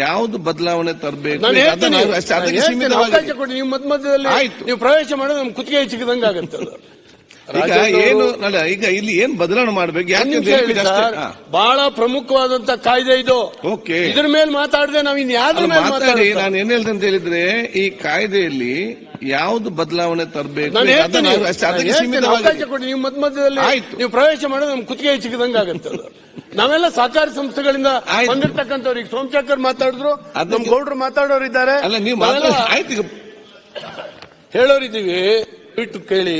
ಯಾವ್ದು ಬದಲಾವಣೆ ತರಬೇಕು? ನಾನು ಹೇಳ್ತೀನಿ. ಅದಕ್ಕೆ ಸೀಮಿತವಾಗಿ ಅವಕಾಶ ಕೊಡಿ. ನೀವು ಮಧ್ಯ ಮಧ್ಯದಲ್ಲಿ ಆಯ್ತು. ನೀವು ಪ್ರವೇಶ ಮಾಡೋದು ನಮ್ ಕುತ್ತಿಗೆ ಚಿಕ್ಕದಂಗ ಆಗುತ್ತೆ ಅದು. ಈಗ ರಾಜೇಂದ್ರ ಏನು ಅಲ್ಲ ಈಗ ಇಲ್ಲಿ ಏನ್ ಬದಲಾವಣೆ ಮಾಡ್ಬೇಕು? ಒಂದ್ ಯಾಕೆ ನಿಮಿಷ ಹೇಳಿ ಸರ್, ಬಹಳ ಪ್ರಮುಖವಾದಂತ ಕಾಯ್ದೆ ಇದು. ಓಕೆ. ಇದ್ರ ಮೇಲೆ ಮಾತಾಡದೆ ನಾವ್ ಇನ್ ಯಾವ್ದ್ರ ಮೇಲೆ ಮಾತಾಡಿ. ನಾನು ಏನ್ ಹೇಳ್ದೆ ಅಂತ ಹೇಳಿದ್ರೆ ಈ ಕಾಯ್ದೆಯಲ್ಲಿ ಯಾವ್ದು ಬದಲಾವಣೆ ತರಬೇಕು? ನಾನು ಹೇಳ್ತೀನಿ. ಅದಕ್ಕೆ ನಾನು ಹೇಳ್ತೀನಿ, ಸೀಮಿತವಾಗಿ ಅವಕಾಶ ಕೊಡಿ. ನೀವು ಮಧ್ಯ ಮಧ್ಯದಲ್ಲಿ ಆಯ್ತು. ನೀವು ಪ್ರವೇಶ ಮಾಡೋದು ನಮ್ ಕುತ್ತಿಗೆ ಚಿಕ್ಕದಂಗ ಆಗುತ್ತೆ ಅದು. ನಾವೆಲ್ಲ ಸಹಕಾರಿ ಸಂಸ್ಥೆಗಳಿಂದ ಆಯ್ತು. ಬಂದಿರ್ತಕ್ಕಂಥವ್ರು. ಈಗ ಸೋಮಶೇಖರ್ ಮಾತಾಡಿದ್ರು ನಮ್ ಗೌಡ್ರು ಮಾತಾಡೋರು ಇದ್ದಾರೆ. ಅಲ್ಲ ನೀವು ಆಯ್ತು ಹೇಳೋರಿದ್ದೀವಿ. ಬಿಟ್ಟು ಕೇಳಿ.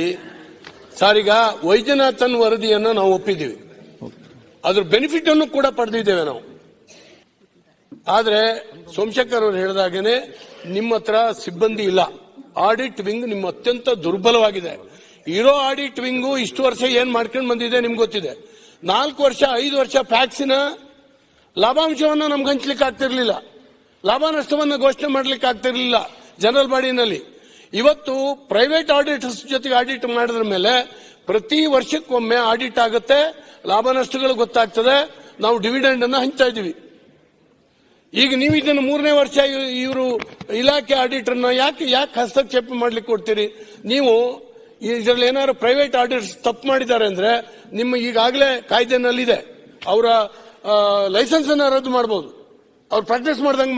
ಸರ್ ಈಗ ವೈದ್ಯನಾಥನ್ ವರದಿಯನ್ನು ನಾವು ಒಪ್ಪಿದ್ದೀವಿ. ಅದ್ರ ಬೆನಿಫಿಟ್ ಅನ್ನು ಕೂಡ ಪಡೆದಿದ್ದೇವೆ ನಾವು. ಆದ್ರೆ ಸೋಮಶೇಖರ್ ಅವರು ಹೇಳಿದಾಗೇನೆ ನಿಮ್ಮ ಹತ್ರ ಸಿಬ್ಬಂದಿ ಇಲ್ಲ. ಆಡಿಟ್ ವಿಂಗ್ ನಿಮ್ಮ ಅತ್ಯಂತ ದುರ್ಬಲವಾಗಿದೆ. ಇರೋ ಆಡಿಟ್ ವಿಂಗು ಇಷ್ಟು ವರ್ಷ ಏನ್ ಮಾಡ್ಕೊಂಡು ಬಂದಿದೆ ನಿಮ್ಗೆ ಗೊತ್ತಿದೆ. ನಾಲ್ಕು ವರ್ಷ, ಐದು ವರ್ಷ ಪ್ಯಾಕ್ಸಿನ ಲಾಭಾಂಶವನ್ನು ನಮ್ಗೆ ಹಂಚ್ಲಿಕ್ಕೆ ಆಗ್ತಿರ್ಲಿಲ್ಲ. ಲಾಭ ನಷ್ಟವನ್ನು ಘೋಷಣೆ ಮಾಡ್ಲಿಕ್ಕೆ ಆಗ್ತಿರ್ಲಿಲ್ಲ ಜನರಲ್ ಬಾಡಿನಲ್ಲಿ ಇವತ್ತು ಪ್ರೈವೇಟ್ ಆಡಿಟರ್ಸ್ ಜೊತೆಗೆ ಆಡಿಟ್ ಮಾಡಿದ್ರ ಮೇಲೆ ಪ್ರತಿ ವರ್ಷಕ್ಕೊಮ್ಮೆ ಆಡಿಟ್ ಆಗುತ್ತೆ, ಲಾಭ ನಷ್ಟಗಳು ಗೊತ್ತಾಗ್ತದೆ, ನಾವು ಡಿವಿಡೆಂಡ್ ಅನ್ನು ಹಂಚ್ತಾ ಇದೀವಿ ಈಗ ನೀವು ಇದನ್ನು ಮೂರನೇ ವರ್ಷ ಇವರು ಇಲಾಖೆ ಆಡಿಟರ್ನ ಯಾಕೆ ಯಾಕೆ ಹಸ್ತಕ್ಷೇಪ ಮಾಡ್ಲಿಕ್ಕೆ ಕೊಡ್ತೀರಿ? ನೀವು ಇದರಲ್ಲಿ ಏನಾದ್ರು ಪ್ರೈವೇಟ್ ಆಡಿಟರ್ಸ್ ತಪ್ಪು ಮಾಡಿದ್ದಾರೆ ಅಂದ್ರೆ ನಿಮ್ಮ ಈಗಾಗಲೇ ಕಾಯ್ದೆನಲ್ಲಿದೆ ಅವರ ಲೈಸೆನ್ಸ್ ಅನ್ನ ರದ್ದು ಮಾಡಬಹುದು ಅವ್ರು ಪ್ರಾಕ್ಟೀಸ್ ಮಾಡ್ದಂಗೆ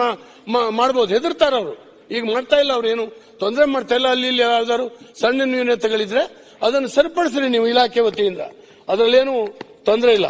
ಮಾಡಬಹುದು ಹೆದರ್ತಾರ ಅವರು. ಈಗ ಮಾಡ್ತಾ ಇಲ್ಲ ಅವ್ರು ಏನು. ತೊಂದರೆ ಮಾಡ್ತಾ ಇಲ್ಲ. ಅಲ್ಲಿ, ಇಲ್ಲಿ ಯಾವ್ದಾದ್ರು ಸಣ್ಣ ನ್ಯೂನತೆಗಳಿದ್ರೆ ಅದನ್ನು ಸರಿಪಡಿಸ್ರಿ ನೀವು ಇಲಾಖೆ ವತಿಯಿಂದ. ಅದರಲ್ಲೇನು ತೊಂದರೆ ಇಲ್ಲ.